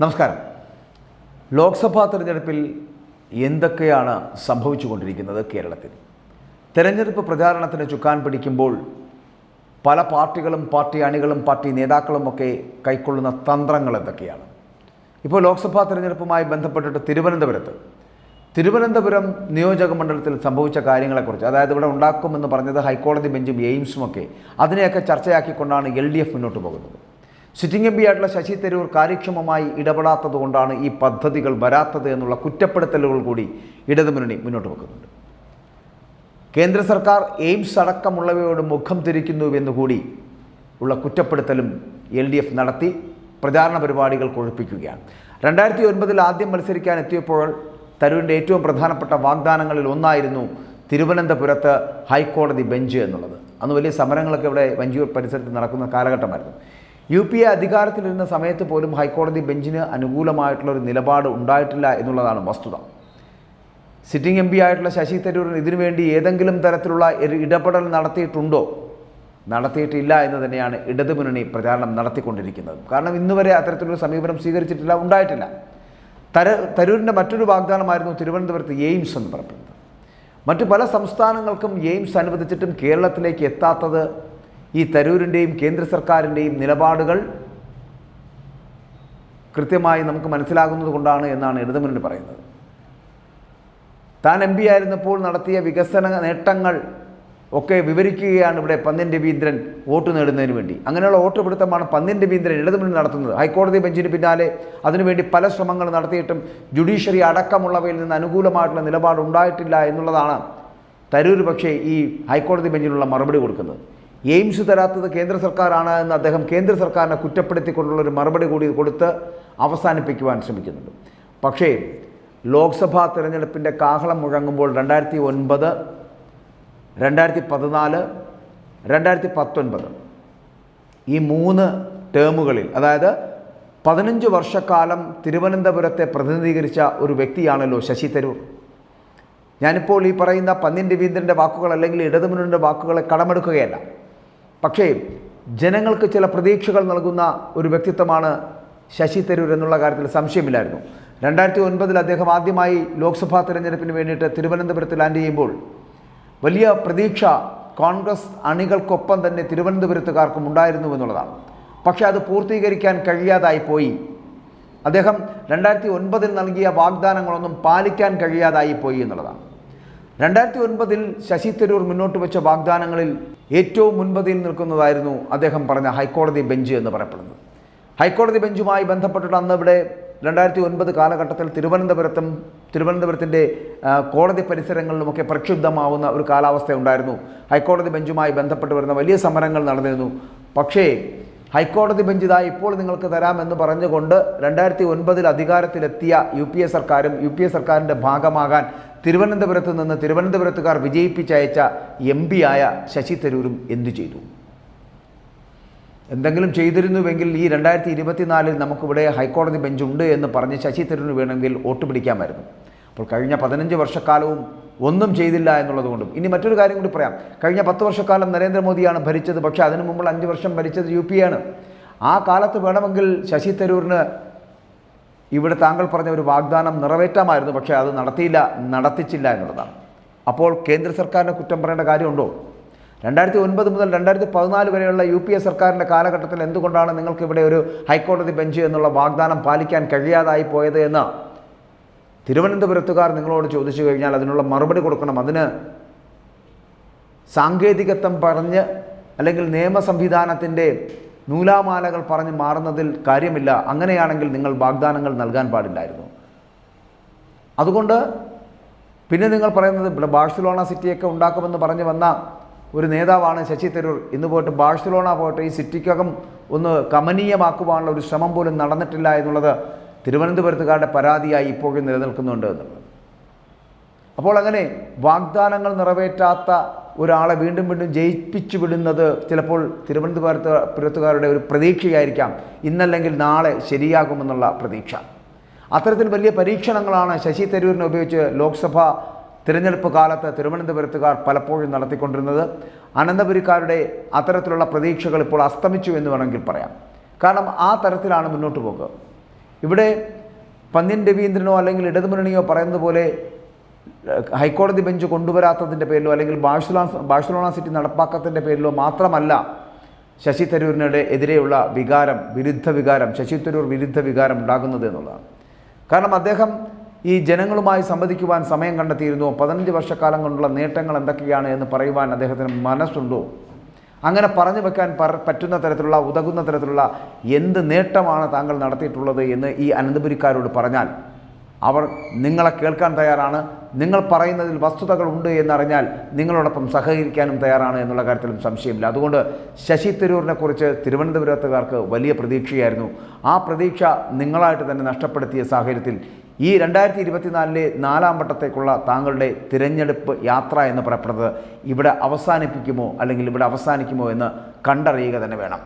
നമസ്കാരം. ലോക്സഭാ തെരഞ്ഞെടുപ്പിൽ എന്തൊക്കെയാണ് സംഭവിച്ചു കൊണ്ടിരിക്കുന്നത് കേരളത്തിൽ? തെരഞ്ഞെടുപ്പ് പ്രചാരണത്തിന് ചുക്കാൻ പിടിക്കുമ്പോൾ പല പാർട്ടികളും പാർട്ടി അണികളും പാർട്ടി നേതാക്കളും ഒക്കെ കൈക്കൊള്ളുന്ന തന്ത്രങ്ങൾ എന്തൊക്കെയാണ്? ഇപ്പോൾ ലോക്സഭാ തെരഞ്ഞെടുപ്പുമായി ബന്ധപ്പെട്ടിട്ട് തിരുവനന്തപുരത്ത് തിരുവനന്തപുരം നിയോജക മണ്ഡലത്തിൽ സംഭവിച്ച കാര്യങ്ങളെക്കുറിച്ച് അതായത് ഇവിടെ ഉണ്ടാക്കുമെന്ന് പറഞ്ഞത് ഹൈക്കോടതി ബെഞ്ചും എയിംസും ഒക്കെ അതിനെയൊക്കെ ചർച്ചയാക്കിക്കൊണ്ടാണ് എൽ ഡി എഫ് മുന്നോട്ട് പോകുന്നത്. സിറ്റിംഗ് എം പി ആയിട്ടുള്ള ശശി തരൂർ കാര്യക്ഷമമായി ഇടപെടാത്തത് കൊണ്ടാണ് ഈ പദ്ധതികൾ വരാത്തത് എന്നുള്ള കുറ്റപ്പെടുത്തലുകൾ കൂടി ഇടതുമുന്നണി മുന്നോട്ട് വെക്കുന്നുണ്ട്. കേന്ദ്ര സർക്കാർ എയിംസ് അടക്കമുള്ളവയോട് മുഖം തിരിക്കുന്നുവെന്നുകൂടി ഉള്ള കുറ്റപ്പെടുത്തലും എൽ ഡി എഫ് നടത്തി പ്രചാരണ പരിപാടികൾ കൊഴുപ്പിക്കുകയാണ്. രണ്ടായിരത്തി ഒൻപതിൽ ആദ്യം മത്സരിക്കാൻ എത്തിയപ്പോൾ തരൂരിന്റെ ഏറ്റവും പ്രധാനപ്പെട്ട വാഗ്ദാനങ്ങളിൽ ഒന്നായിരുന്നു തിരുവനന്തപുരത്ത് ഹൈക്കോടതി ബെഞ്ച് എന്നുള്ളത്. അന്ന് വലിയ സമരങ്ങളൊക്കെ ഇവിടെ വഞ്ചിയൂർ പരിസരത്ത് നടക്കുന്ന കാലഘട്ടമായിരുന്നു. യു പി എ അധികാരത്തിലിരുന്ന സമയത്ത് പോലും ഹൈക്കോടതി ബെഞ്ചിന് അനുകൂലമായിട്ടുള്ള ഒരു നിലപാട് ഉണ്ടായിട്ടില്ല എന്നുള്ളതാണ് വസ്തുത. സിറ്റിംഗ് എം പി ആയിട്ടുള്ള ശശി തരൂരിന് ഇതിനുവേണ്ടി ഏതെങ്കിലും തരത്തിലുള്ള ഇടപെടൽ നടത്തിയിട്ടുണ്ടോ? നടത്തിയിട്ടില്ല എന്ന് തന്നെയാണ് ഇടതുമുന്നണി പ്രചാരണം നടത്തിക്കൊണ്ടിരിക്കുന്നത്. കാരണം ഇന്നുവരെ അത്തരത്തിലൊരു സമീപനം സ്വീകരിച്ചിട്ടില്ല ഉണ്ടായിട്ടില്ല. തര തരൂരിന്റെ മറ്റൊരു വാഗ്ദാനമായിരുന്നു തിരുവനന്തപുരത്ത് എയിംസ് എന്ന് പറയുന്നത് മറ്റു പല സംസ്ഥാനങ്ങൾക്കും എയിംസ് അനുവദിച്ചിട്ടും കേരളത്തിലേക്ക് എത്താത്തത് ഈ തരൂരിന്റെയും കേന്ദ്ര സർക്കാരിന്റെയും നിലപാടുകൾ കൃത്യമായി നമുക്ക് മനസ്സിലാകുന്നത് കൊണ്ടാണ് എന്നാണ് ഇടതുമുന്നണി പറയുന്നത്. താൻ എം പി ആയിരുന്നപ്പോൾ നടത്തിയ വികസന നേട്ടങ്ങൾ ഒക്കെ വിവരിക്കുകയാണ് ഇവിടെ പന്ന്യൻ രവീന്ദ്രൻ വോട്ട് നേടുന്നതിന് വേണ്ടി. അങ്ങനെയുള്ള വോട്ട് പിടുത്തമാണ് പന്ന്യൻ രവീന്ദ്രൻ ഇടതുമുന്നണി നടത്തുന്നത്. ഹൈക്കോടതി ബെഞ്ചിന് പിന്നാലെ അതിനുവേണ്ടി പല ശ്രമങ്ങൾ നടത്തിയിട്ടും ജുഡീഷ്യറി അടക്കമുള്ളവയിൽ നിന്ന് അനുകൂലമായിട്ടുള്ള നിലപാടുണ്ടായിട്ടില്ല എന്നുള്ളതാണ് തരൂർ പക്ഷേ ഈ ഹൈക്കോടതി ബെഞ്ചിനുള്ള മറുപടി കൊടുക്കുന്നത്. എയിംസ് തരാത്തത് കേന്ദ്ര സർക്കാരാണ് എന്ന് അദ്ദേഹം കേന്ദ്ര സർക്കാരിനെ കുറ്റപ്പെടുത്തിക്കൊണ്ടുള്ള ഒരു മറുപടി കൂടി കൊടുത്ത് അവസാനിപ്പിക്കുവാൻ ശ്രമിക്കുന്നുണ്ട്. പക്ഷേ ലോക്സഭാ തിരഞ്ഞെടുപ്പിന്റെ കാഹളം മുഴങ്ങുമ്പോൾ രണ്ടായിരത്തി ഒൻപത് രണ്ടായിരത്തി പതിനാല് രണ്ടായിരത്തി പത്തൊൻപത് ഈ മൂന്ന് ടേമുകളിൽ അതായത് പതിനഞ്ച് വർഷക്കാലം തിരുവനന്തപുരത്തെ പ്രതിനിധീകരിച്ച ഒരു വ്യക്തിയാണല്ലോ ശശി തരൂർ. ഞാനിപ്പോൾ ഈ പറയുന്ന പന്നിൻ രവീന്ദ്രന്റെ വാക്കുകൾ അല്ലെങ്കിൽ ഇടതുമുന്നണിന്റെ വാക്കുകളെ കടമെടുക്കുകയല്ല. പക്ഷേ ജനങ്ങൾക്ക് ചില പ്രതീക്ഷകൾ നൽകുന്ന ഒരു വ്യക്തിത്വമാണ് ശശി തരൂർ എന്നുള്ള കാര്യത്തിൽ സംശയമില്ലായിരുന്നു. രണ്ടായിരത്തി ഒൻപതിൽ അദ്ദേഹം ആദ്യമായി ലോക്സഭാ തെരഞ്ഞെടുപ്പിന് വേണ്ടിയിട്ട് തിരുവനന്തപുരത്ത് ലാൻഡ് ചെയ്യുമ്പോൾ വലിയ പ്രതീക്ഷ കോൺഗ്രസ് അണികൾക്കൊപ്പം തന്നെ തിരുവനന്തപുരത്തുകാർക്കും ഉണ്ടായിരുന്നു എന്നുള്ളതാണ്. പക്ഷേ അത് പൂർത്തീകരിക്കാൻ കഴിയാതായി പോയി. അദ്ദേഹം രണ്ടായിരത്തി ഒൻപതിൽ നൽകിയ വാഗ്ദാനങ്ങളൊന്നും പാലിക്കാൻ കഴിയാതായി പോയി എന്നുള്ളതാണ്. രണ്ടായിരത്തി ഒൻപതിൽ ശശി തരൂർ മുന്നോട്ട് വെച്ച വാഗ്ദാനങ്ങളിൽ ഏറ്റവും മുൻപതിയിൽ നിൽക്കുന്നതായിരുന്നു അദ്ദേഹം പറഞ്ഞ ഹൈക്കോടതി ബെഞ്ച് എന്ന് പറയപ്പെടുന്നത്. ഹൈക്കോടതി ബെഞ്ചുമായി ബന്ധപ്പെട്ടിട്ട് അന്ന് ഇവിടെ രണ്ടായിരത്തി ഒൻപത് കാലഘട്ടത്തിൽ തിരുവനന്തപുരത്തും തിരുവനന്തപുരത്തിന്റെ കോടതി പരിസരങ്ങളിലുമൊക്കെ പ്രക്ഷുബ്ധമാവുന്ന ഒരു കാലാവസ്ഥ ഉണ്ടായിരുന്നു. ഹൈക്കോടതി ബെഞ്ചുമായി ബന്ധപ്പെട്ട് വരുന്ന വലിയ സമരങ്ങൾ നടന്നിരുന്നു. പക്ഷേ ഹൈക്കോടതി ബെഞ്ച് ഇതാ ഇപ്പോൾ നിങ്ങൾക്ക് തരാമെന്ന് പറഞ്ഞുകൊണ്ട് രണ്ടായിരത്തി ഒൻപതിൽ അധികാരത്തിലെത്തിയ യു പി എ സർക്കാരും യു പി എ സർക്കാരിന്റെ ഭാഗമാകാൻ തിരുവനന്തപുരത്ത് നിന്ന് തിരുവനന്തപുരത്തുകാർ വിജയിപ്പിച്ചയച്ച എം പി ആയ ശശി തരൂരും എന്തു ചെയ്തു? എന്തെങ്കിലും ചെയ്തിരുന്നുവെങ്കിൽ ഈ രണ്ടായിരത്തി ഇരുപത്തിനാലിൽ നമുക്കിവിടെ ഹൈക്കോടതി ബെഞ്ചുണ്ട് എന്ന് പറഞ്ഞ് ശശി തരൂരിന് വേണമെങ്കിൽ വോട്ട് പിടിക്കാമായിരുന്നു. അപ്പോൾ കഴിഞ്ഞ പതിനഞ്ച് വർഷക്കാലവും ഒന്നും ചെയ്തില്ല എന്നുള്ളതുകൊണ്ടും ഇനി മറ്റൊരു കാര്യം കൂടി പറയാം. കഴിഞ്ഞ പത്ത് വർഷക്കാലം നരേന്ദ്രമോദിയാണ് ഭരിച്ചത്. പക്ഷേ അതിനു മുമ്പ് അഞ്ച് വർഷം ഭരിച്ചത് യു പി ആണ്. ആ കാലത്ത് വേണമെങ്കിൽ ശശി തരൂരിന് ഇവിടെ താങ്കൾ പറഞ്ഞ ഒരു വാഗ്ദാനം നിറവേറ്റാമായിരുന്നു. പക്ഷേ അത് നടത്തിയില്ല നടത്തിച്ചില്ല എന്നുള്ളതാണ്. അപ്പോൾ കേന്ദ്ര സർക്കാരിനെ കുറ്റം പറയേണ്ട കാര്യമുണ്ടോ? രണ്ടായിരത്തി ഒൻപത് മുതൽ രണ്ടായിരത്തി പതിനാല് വരെയുള്ള യു പി എ സർക്കാരിന്റെ കാലഘട്ടത്തിൽ എന്തുകൊണ്ടാണ് നിങ്ങൾക്ക് ഇവിടെ ഒരു ഹൈക്കോടതി ബെഞ്ച് എന്നുള്ള വാഗ്ദാനം പാലിക്കാൻ കഴിയാതായി പോയത് എന്ന് തിരുവനന്തപുരത്തുകാർ നിങ്ങളോട് ചോദിച്ചു കഴിഞ്ഞാൽ അതിനുള്ള മറുപടി കൊടുക്കണം. അതിന് സാങ്കേതികത്വം പറഞ്ഞ് അല്ലെങ്കിൽ നിയമ സംവിധാനത്തിന്റെ നൂലാമാലകൾ പറഞ്ഞ് മാറുന്നതിൽ കാര്യമില്ല. അങ്ങനെയാണെങ്കിൽ നിങ്ങൾ വാഗ്ദാനങ്ങൾ നൽകാൻ പാടില്ലായിരുന്നു. അതുകൊണ്ട് പിന്നെ നിങ്ങൾ പറയുന്നത് ഇവിടെ ബാഴ്സലോണ സിറ്റിയൊക്കെ ഉണ്ടാക്കുമെന്ന് പറഞ്ഞു വന്ന ഒരു നേതാവാണ് ശശി തരൂർ. ഇന്ന് പോയിട്ട് ബാഴ്സലോണ പോയിട്ട് ഈ സിറ്റിക്കകം ഒന്ന് കമനീയമാക്കുവാനുള്ള ഒരു ശ്രമം പോലും നടന്നിട്ടില്ല എന്നുള്ളത് തിരുവനന്തപുരത്തുകാരുടെ പരാതിയായി ഇപ്പോഴും നിലനിൽക്കുന്നുണ്ട് എന്നുള്ളത് അപ്പോൾ അങ്ങനെ വാഗ്ദാനങ്ങൾ നിറവേറ്റാത്ത ഒരാളെ വീണ്ടും വീണ്ടും ജയിപ്പിച്ചു വിടുന്നത് ചിലപ്പോൾ തിരുവനന്തപുരത്ത് പുരത്തുകാരുടെ ഒരു പ്രതീക്ഷയായിരിക്കാം. ഇന്നല്ലെങ്കിൽ നാളെ ശരിയാകുമെന്നുള്ള പ്രതീക്ഷ. അത്തരത്തിൽ വലിയ പരീക്ഷണങ്ങളാണ് ശശി തരൂരിനെ ഉപയോഗിച്ച് ലോക്സഭ തിരഞ്ഞെടുപ്പ് കാലത്ത് തിരുവനന്തപുരത്തുകാർ പലപ്പോഴും നടത്തിക്കൊണ്ടിരുന്നത്. അനന്തപുരിക്കാരുടെ അത്തരത്തിലുള്ള പ്രതീക്ഷകൾ ഇപ്പോൾ അസ്തമിച്ചു എന്ന് വേണമെങ്കിൽ പറയാം. കാരണം ആ തരത്തിലാണ് മുന്നോട്ട് പോക്ക്. ഇവിടെ പന്ന്യൻ രവീന്ദ്രനോ അല്ലെങ്കിൽ ഇടതുമുന്നണിയോ പറയുന്നത് പോലെ ഹൈക്കോടതി ബെഞ്ച് കൊണ്ടുവരാത്തതിന്റെ പേരിലോ അല്ലെങ്കിൽ ബാഴ്സലോണ ബാഴ്സലോണ സിറ്റി നടപ്പാക്കത്തിന്റെ പേരിലോ മാത്രമല്ല ശശി തരൂരിനുടെ എതിരെയുള്ള വികാരം വിരുദ്ധ വികാരം ശശി തരൂർ വിരുദ്ധ വികാരം ഉണ്ടാകുന്നത് എന്നുള്ളതാണ്. കാരണം അദ്ദേഹം ഈ ജനങ്ങളുമായി സംവദിക്കുവാൻ സമയം കണ്ടെത്തിയിരുന്നു. പതിനഞ്ച് വർഷക്കാലം കൊണ്ടുള്ള നേട്ടങ്ങൾ എന്തൊക്കെയാണ് എന്ന് പറയുവാൻ അദ്ദേഹത്തിന് മനസ്സുണ്ടോ? അങ്ങനെ പറഞ്ഞു വെക്കാൻ പറ്റുന്ന തരത്തിലുള്ള ഉതകുന്ന തരത്തിലുള്ള എന്ത് നേട്ടമാണ് താങ്കൾ നടത്തിയിട്ടുള്ളത് എന്ന് ഈ അനന്തപുരിക്കാരോട് പറഞ്ഞാൽ അവർ നിങ്ങളെ കേൾക്കാൻ തയ്യാറാണ്. നിങ്ങൾ പറയുന്നതിൽ വസ്തുതകൾ ഉണ്ട് എന്നറിഞ്ഞാൽ നിങ്ങളോടൊപ്പം സഹകരിക്കാനും തയ്യാറാണ് എന്നുള്ള കാര്യത്തിലും സംശയമില്ല. അതുകൊണ്ട് ശശി തരൂരിനെ കുറിച്ച് തിരുവനന്തപുരത്തുകാർക്ക് വലിയ പ്രതീക്ഷയായിരുന്നു. ആ പ്രതീക്ഷ നിങ്ങളായിട്ട് തന്നെ നഷ്ടപ്പെടുത്തിയ സാഹചര്യത്തിൽ ഈ രണ്ടായിരത്തി ഇരുപത്തിനാലിലെ നാലാം വട്ടത്തേക്കുള്ള താങ്കളുടെ തിരഞ്ഞെടുപ്പ് യാത്ര എന്ന് പറയപ്പെടുന്നത് ഇവിടെ അവസാനിപ്പിക്കുമോ അല്ലെങ്കിൽ ഇവിടെ അവസാനിക്കുമോ എന്ന് കണ്ടറിയുക തന്നെ വേണം.